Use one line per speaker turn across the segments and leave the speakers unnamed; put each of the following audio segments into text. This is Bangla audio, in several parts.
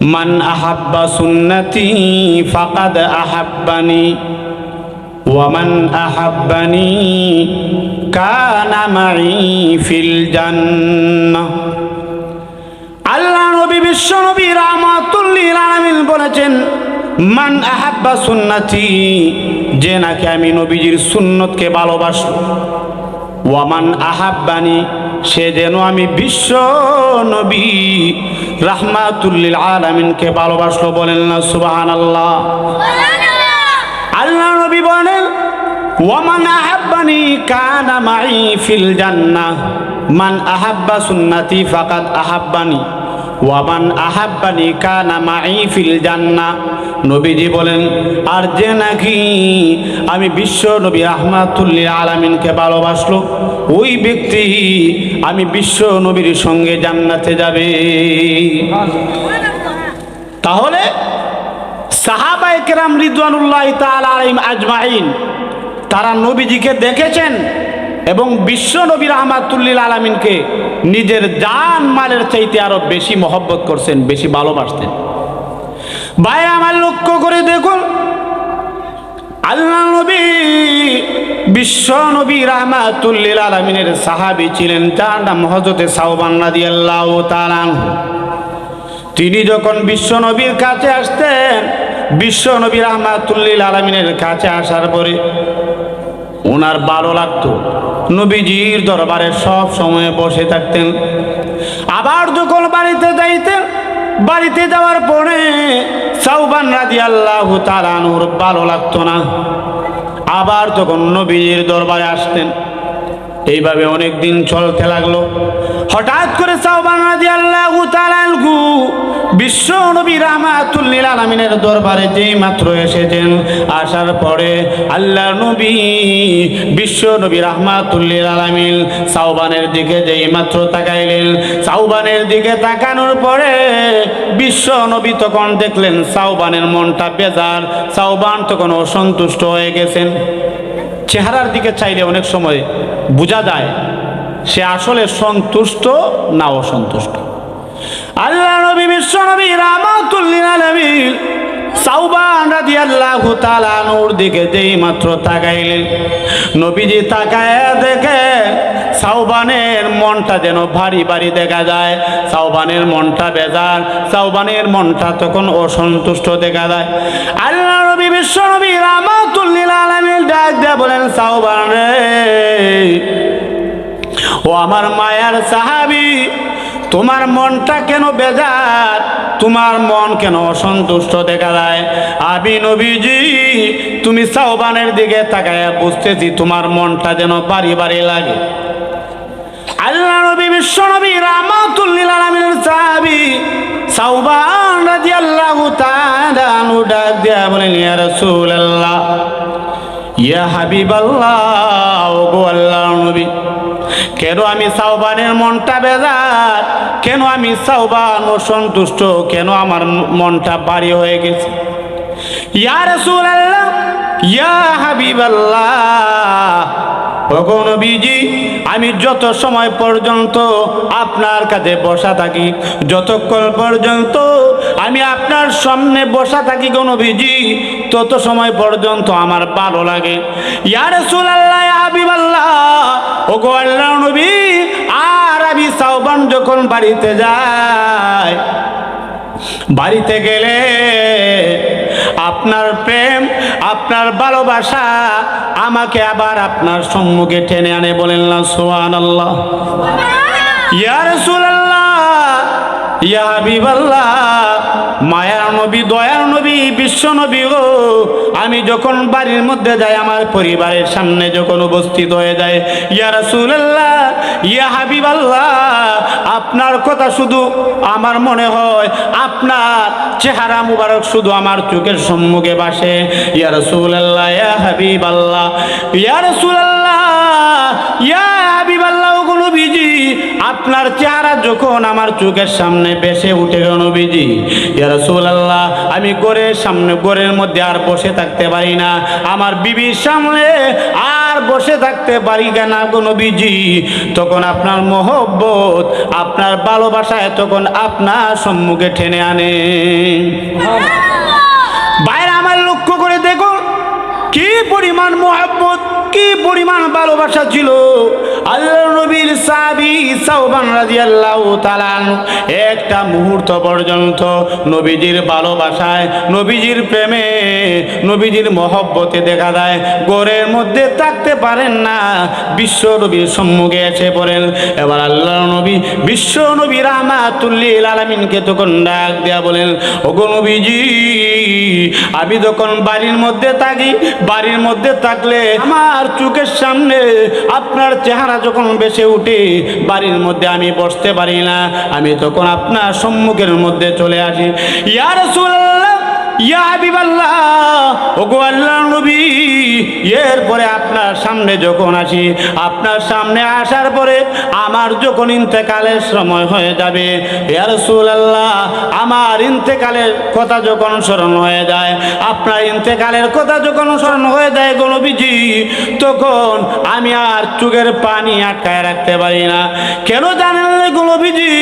মান আহাব্বা সুন্নতি ফাকাদ আহাব্বানি ওয়ামান আহাব্বানি কানা ফিল জান্নাহ। আল্লাহ নবী, বিশ্ব নবী রামাতুল্লিল আলামিন বলেছেন, মান আহাব্বা সুন্নতি, যে নাকি আমি নবীজির সুন্নতকে ভালোবাসলো ওয়ামান আহাব্বানি সে যেন আমি বিশ্ব নবী রাহমাতুল্লিল আলামিনকে ভালোবাসলো বলেন না সুবাহান আল্লাহ আল্লাহ নবী বলেন ওয়ামান আহাব্বানি কানা মাই ফিল জান্নাহ মান আহাব্বা সুন্নতি ফাকাত আহাব্বানি। ওয়ামান আহাব্বানি কানা মাই ফিল জান্নাহ নবীজি বলেন, আর যে নাকি আমি বিশ্ব নবী আহমাতুল্লিল আলামিনকে ভালোবাসলো, ওই ব্যক্তি আমি বিশ্ব নবীর সঙ্গে জান্নাতে যাবে। তাহলে সাহাবায়ে কেরাম রিদওয়ানুল্লাহ তাআলা আলাইহিম আজমাইন, তারা নবীজিকে দেখেছেন এবং বিশ্ব নবী রহমাতুল্লিল আলমিনকে নিজের জান মালের চাইতে আরও বেশি মহব্বত করছেন, বেশি ভালোবাসতেন। ভাই আমার লক্ষ্য করে দেখুন আল্লাহ নবী, বিশ্ব নবী রহমাতুল্লিল আলমিনের সাহাবি ছিলেন, তার নাম হজরতে আল্লাহ তিনি যখন বিশ্ব নবীর কাছে আসতেন, বিশ্ব নবী রহমাতুল্লিল আলমিনের কাছে আসার পরে ওনার ভালো লাগতো। নবীজির দরবারে সব সময় বসে থাকতেন। আবার যখন বাড়িতে যাইতেন, বাড়িতে যাওয়ার পরে সাউবান রাজি আল্লাহ তালানুর ভালো লাগতো না। আবার তখন নবীজির দরবারে আসতেন, এইভাবে অনেক দিন চলতে লাগল। হঠাৎ করে সাউবান রাজি আল্লাহ তালানহু বিশ্ব নবী রাহমাতুল্লিল আলমিনের দরবারে যেই মাত্র এসেছেন, আসার পরে আল্লাহ নবী, বিশ্ব নবী রাহমাতুল্লিল আলমিন সাউবানের দিকে যেই মাত্র তাকাইলেন সাউবানের দিকে তাকানোর পরে বিশ্ব নবী তখন দেখলেন সাউবানের মনটা বেজার সাউবান তখন অসন্তুষ্ট হয়ে গেছেন। চেহারার দিকে চাইলে অনেক সময় বোঝা যায় সে আসলে সন্তুষ্ট না অসন্তুষ্ট? আল্লাহ নবী, বিশ্ব নবী রামাতুল্লিল আলামিন সাউবান রাদিয়াল্লাহু দিকে তাকাইলেন, নবীজি তাকায় দেখে সাউবানের মনটা যেন ভারী ভারী দেখা যায়। মনটা সাউবানের মনটা তখন অসন্তুষ্ট দেখা যায়। আল্লাহ নবী, বিশ্ব নবী রামাতুল্লিল আলামিন ডাক দিয়ে বলেন, সাউবান রে ও আমার মায়ার সাহাবি, তোমার মনটা কেন বেজার? তোমার মন কেন অসন্তুষ্ট দেখা যায়? আবি নবীজি, তুমি সাহবানের দিকে তাকায় বুঝতেছি তোমার মনটা যেন বাড়ি বাড়ি লাগে। আল্লাহ নবী, বিশ্ব নবী রামাতুল্লিল আলামিনের সাহাবী সাউবান রাদিয়াল্লাহু তাআলা আনহু ডাক দিয়া বলেন, ইয়া রাসূলুল্লাহ, ইয়া হাবিবাল্লাহ, ওগো আল্লাহর নবী কেন আমি সাউবানের মনটা বেজার? কেন আমি সাউবান অসন্তুষ্ট কেন আমার মনটা বাড়ি হয়ে গেছে? ইয়া রাসূলুল্লাহ, ইয়া হাবিবাল্লাহ। নবীজি, আমি যত সময় পর্যন্ত আপনার কাছে বসা থাকি, যতক্ষণ পর্যন্ত আমি আপনার সামনে বসা থাকি গো নবীজি, তত সময় পর্যন্ত আমার ভালো লাগে। ইয়া রাসূলুল্লাহ, ইয়া হাবিবাল্লাহ। ওগো আল্লাহ নবী আর আমি সাউবান যখন বাড়িতে যাই বাড়িতে গেলে আপনার প্রেম আপনার ভালোবাসা আমাকে আবার আপনার সম্মুখে টেনে আনে বলেন না সোহান আল্লাহ ইয়ার রাসূলুল্লাহ ইয়া হাবিবাল্লাহ মায়ার নবী, দয়ার নবী, বিশ্ব নবী গো। আমি যখন বাড়ির মধ্যে যাই, আমার পরিবারের সামনে যখন উপস্থিত হয়ে যায়, ইয়া রাসূলুল্লাহ, ইয়া হাবিবাল্লাহ, আপনার কথা শুধু আমার মনে হয়, আপনার চেহারা মুবারক শুধু আমার চোখের সম্মুখে বাসে ইয়া রাসূলুল্লাহ, ইয়া হাবিবাল্লাহ, ইয়া রাসূলুল্লাহ, ইয়া হাবিবাল্লাহ নবীজি আপনার চেহারা যখন আমার চোখের সামনে বেসে উঠে গেল নবীজি ইয়া রাসূলুল্লাহ আমি গোরের সামনে গোরের মধ্যে আর বসে থাকতে পারি না। আমার বিবির সামনে আর বসে থাকতে পারি না গো নবীজি। তখন আপনার মোহব্বত আপনার ভালোবাসায় তখন আপনার সম্মুখে টেনে আনে। বাইরে আমার লক্ষ্য করে দেখুন কি পরিমাণ মোহাব্বত। কি পরিমাণ ভালোবাসা ছিল? আল্লাহ নবীর সাবি সাউবান রাদিয়াল্লাহু তাআলা একটা মুহূর্ত পর্যন্ত নবীজির ভালোবাসায়, নবীজির প্রেমে, নবীজির মহব্বতে দেখা দেয় গোরের মধ্যে থাকতে পারেন না, বিশ্ব নবীর সম্মুখে এসে পড়েন। এবার আল্লাহ নবী, বিশ্ব নবী রাহমাতুল্লিল আলামিনকে তখন ডাক দেয়া বলেন, ওগো নবীজি, আমি যখন বাড়ির মধ্যে থাকি, বাড়ির মধ্যে থাকলে আমার চোখের সামনে আপনার চেহারা যখন বেসে উঠে, বাড়ির মধ্যে আমি বসতে পারি না। আমি তখন আপনার সম্মুখের মধ্যে চলে আসি। ইয়ার ইয়া হাবিবাল্লাহ, ওগো আল্লাহ নবী, এরপরে আপনার সামনে যখন আসি, আপনার সামনে আসার পরে আমার যখন ইন্তেকালের সময় হয়ে যাবে, ইয়া রাসূলুল্লাহ, আমার ইন্তেকালের কথা যখন স্মরণ হয়ে যায়, আপনার ইন্তেকালের কথা যখন স্মরণ হয়ে যায় গো নবীজি, তখন আমি আর চোখের পানি আটকায় রাখতে পারি না। কেন জানেন না গো নবীজি?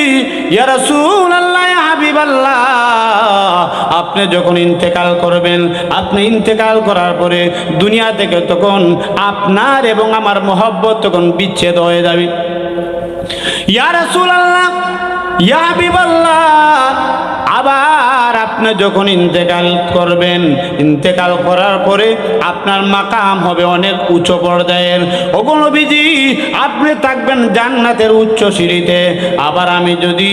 ইয়া রাসূলুল্লাহ হাবিবাল্লাহ আপনি যখন ইন্তেকাল করবেন, আপনি ইন্তেকাল করার পরে দুনিয়া থেকে তখন আপনার এবং আমার মহব্বত তখন বিচ্ছেদ হয়ে যাবে। ইয়া রাসূলুল্লাহ, ইয়া আবার আপনি যখন ইন্তেকাল করবেন, ইন্তেকাল করার পরে আপনার মাকাম হবে অনেক উচ্চ পর্যায়ের। ওগো নবীজি, আপনি থাকবেন জান্নাতের উচ্চ সিঁড়িতে। আবার আমি যদি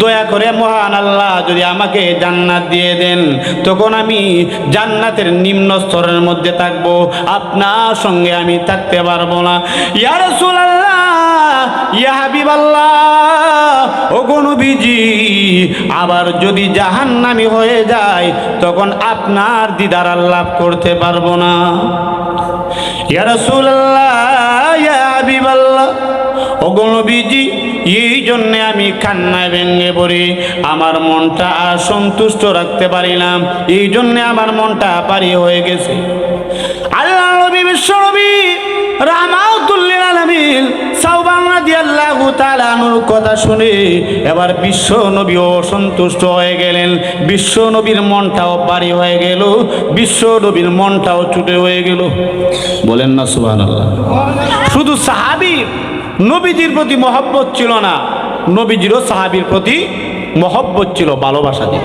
দয়া করে মহান আল্লাহ যদি আমাকে জান্নাত দিয়ে দেন, তখন আমি জান্নাতের নিম্ন স্তরের মধ্যে থাকব। আপনার সঙ্গে আমি থাকতে পারব না। ইয়া রাসূলুল্লাহ ইয়া হাবিবাল্লাহ ওগো নবীজি, আবার যদি জাহান্নামি হয়ে যায়, তখন আপনার দিদার লাভ করতে পারব না। ইয়া রাসূলুল্লাহ, ইয়া হাবিবাল্লাহ ওগো নবীজি, এই জন্যে আমি কান্নায় ভেঙে পড়ি, আমার মনটা আর সন্তুষ্ট রাখতে পারিলাম এই জন্যে আমার মনটা পারি হয়ে গেছে। আল্লাহ নবী, বিশ্ব নবী রামাউতুল্লিল আলামিন কথা শুনে এবার বিশ্ব নবী অসন্তুষ্ট হয়ে গেলেন। বিশ্ব নবীর মনটাও বাড়ি হয়ে গেল, বিশ্ব নবীর মনটাও ছুটে হয়ে গেল। বলেন না, সুবহানাল্লাহ। শুধু সাহাবী নবীজির প্রতি মহব্বত ছিল না, নবীজিরও সাহাবীর প্রতি মহব্বত ছিল ভালোবাসা ছিল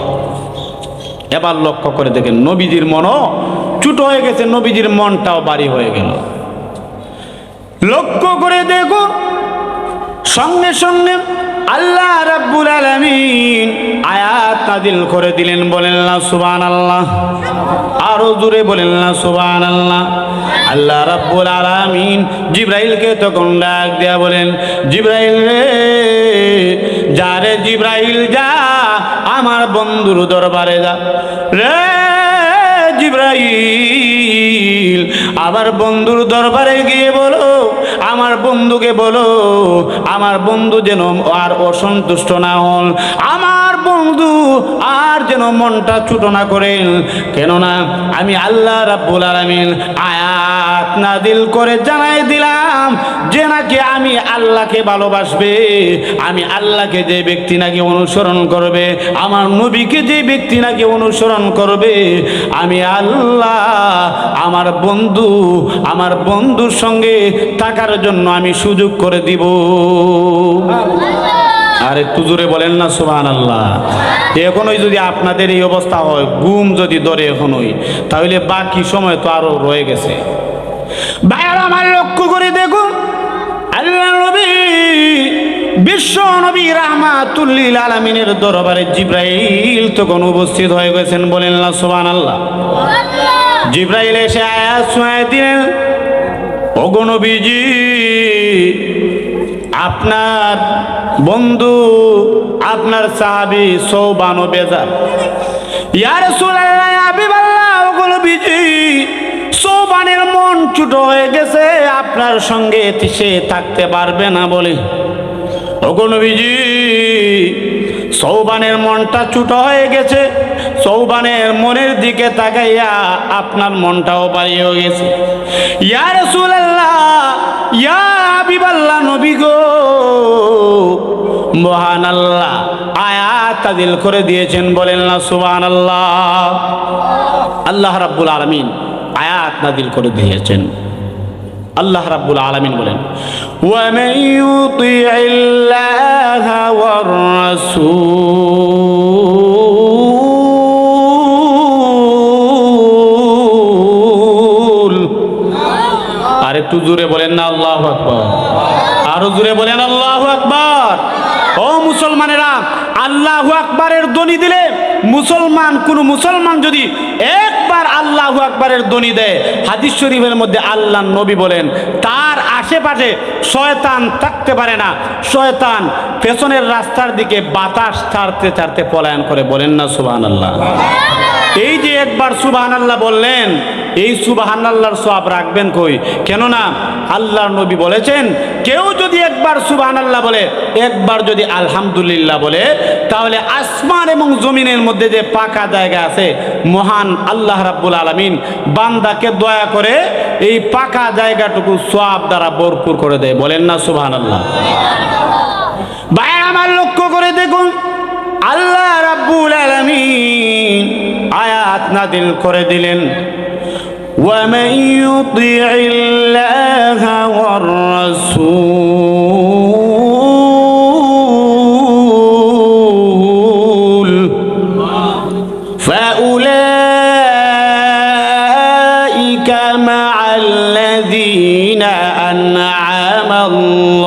এবার লক্ষ্য করে দেখেন, নবীজির মনও ছুটো হয়ে গেছে, নবীজির মনটাও বাড়ি হয়ে গেল। লক্ষ্য করে দেখো সঙ্গে সঙ্গে আল্লাহ রাব্বুল আলামিন আয়াত নাজিল করে দিলেন, বলেন না সুবহান আল্লাহ আরও জোরে বলেন না সুবহান আল্লাহ রাব্বুল আলামিন জিব্রাইলকে তখন ডাক দেয়া বলেন, জিব্রাইল রে, যা রে জিব্রাইল, যা আমার বন্ধুর দরবারে যা। রে জিব্রাইল আবার বন্ধুর দরবারে গিয়ে আমার বন্ধুকে বলো আমার বন্ধু যেন আর অসন্তুষ্ট না হন। আমার বন্ধু আর যেন মনটা ছোট না করেন কেননা আমি আল্লাহ রাব্বুল আলামিন আয়াত নাদিল করে জানাই দিলাম, যে নাকি আমি আল্লাহকে ভালোবাসবে, আমি আল্লাহকে যে ব্যক্তি নাকি অনুসরণ করবে, আমার নবীকে যে ব্যক্তি নাকি অনুসরণ করবে, আমি আল্লাহ আমার বন্ধু, আমার বন্ধুর সঙ্গে থাকার জন্য আমি সুযোগ করে দিব। আর একটু জোরে বলেন না সুবান আল্লাহ এখনই যদি আপনাদের এই অবস্থা হয় গুম যদি ধরে এখনই তাহলে বাকি সময় তো আরও রয়ে গেছে। ভাইয়ার আমার লক্ষ্য করে দেখুন আল্লাহ নবী বিশ্ব নবী রাহমাতুল্লিল আলামিনের দরবারে জিব্রাইল তখন উপস্থিত হয়ে গেছেন বলেন না আল্লাহ জিব্রাইল এসে দিলেন নবীজি আপনার বন্ধু, আপনার সাহাবি সৌবানো বেজার। ইয়ার সুলাল্লাহ আবিবাল্লাহ সৌবানের মন ছোট হয়ে গেছে, আপনার সঙ্গে সে থাকতে পারবে না বলে। ওগুলো বিজি সৌবানের মনটা ছোট হয়ে গেছে সৌবানের মনের দিকে তাকাইয়া আপনার মনটাও বাড়িয়ে গেছে। ইয়া রাসূলুল্লাহ, ইয়া নবী গো। মহান আল্লাহ আয়াত তাদিল করে দিয়েছেন বলেন না, সুবহানাল্লাহ। আল্লাহ আল্লাহ রাব্বুল আলামিন আয়াত নাদিল করে দিয়েছেন। আল্লাহ রাব্বুল আলামিন বলেন ওয়ামান ইউতি'ইল্লাহ ওয়ার রাসূল। একটু জোরে বলেন না, আল্লাহু আকবার। আরও জোরে বলেন, আল্লাহু আকবার। ও মুসলমানেরা, আল্লাহ আকবারের ধ্বনি দিলে মুসলমান, কোন মুসলমান যদি একবার আল্লাহ আকবারের ধ্বনি দেয়, হাদিস শরীফের মধ্যে আল্লাহ নবী বলেন, তার আশেপাশে শয়তান থাকতে পারে না। শয়তান পেছনের রাস্তার দিকে বাতাস ছাড়তে ছাড়তে পলায়ন করে। বলেন না, সুবহানাল্লাহ। এই যে একবার সুবাহান আল্লাহ বললেন, এই সুবাহান আল্লাহর সব রাখবেন কই? কেননা আল্লাহর নবী বলেছেন, কেউ যদি একবার সুবাহান আল্লাহ বলে, একবার যদি আলহামদুলিল্লাহ বলে, তাহলে আসমান এবং জমিনের মধ্যে যে পাকা জায়গা আছে, মহান আল্লাহ রাব্বুল আলামিন বান্দাকে দয়া করে এই পাকা জায়গাটুকু সব দ্বারা ভরপুর করে দেয়। বলেন না সুবাহান আল্লাহ ভাই আমার লক্ষ্য করে দেখুন নাদিল করে দিলেন ومن يطع الله والرسول فأولئك مع الذين أنعم الله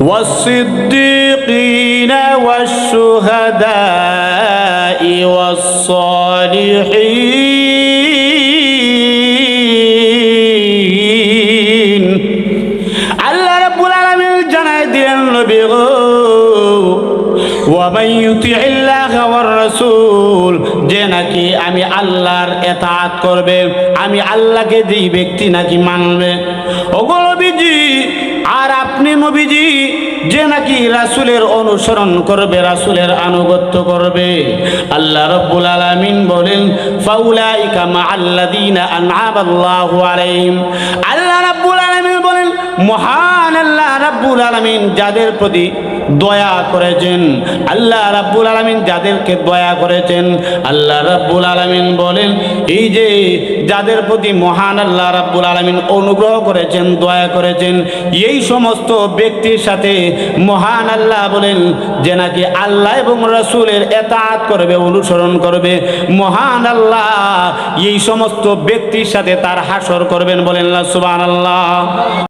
والصديقين والشهداء والصالحين আল্লাহ রাব্বুল আলামিন জানাই দিলেন নবী গো ওয়ামান ইউতিইল্লাহ ওয়ার রাসূল যে নাকি আমি আল্লাহর এতাআত করবে আমি আল্লাহকে যেই ব্যক্তি নাকি মানবে ওগো নবীজি আর আপনি নবীজি, যে নাকি রাসুলের অনুসরণ করবে, রাসুলের আনুগত্য করবে, আল্লাহ রব্বুল আলামিন বলেন আল্লাহ রাব্বুল আলামিন বলেন, মহান আল্লাহ রাব্বুল আলামিন যাদের প্রতি দয়া করেছেন। আল্লাহ রাব্বুল আলামিন যাদেরকে দয়া করেছেন, আল্লাহ রাব্বুল আলামিন বলেন, এই যে যাদের প্রতি মহান আল্লাহ রাব্বুল আলামিন অনুগ্রহ করেছেন, দয়া করেছেন, এই সমস্ত ব্যক্তির সাথে মহান আল্লাহ বলেন যে নাকি আল্লাহ এবং রসুলের এতাআত করবে, অনুসরণ করবে। মহান আল্লাহ এই সমস্ত ব্যক্তির সাথে তার হাসর করবেন বলেন সুবান আল্লাহ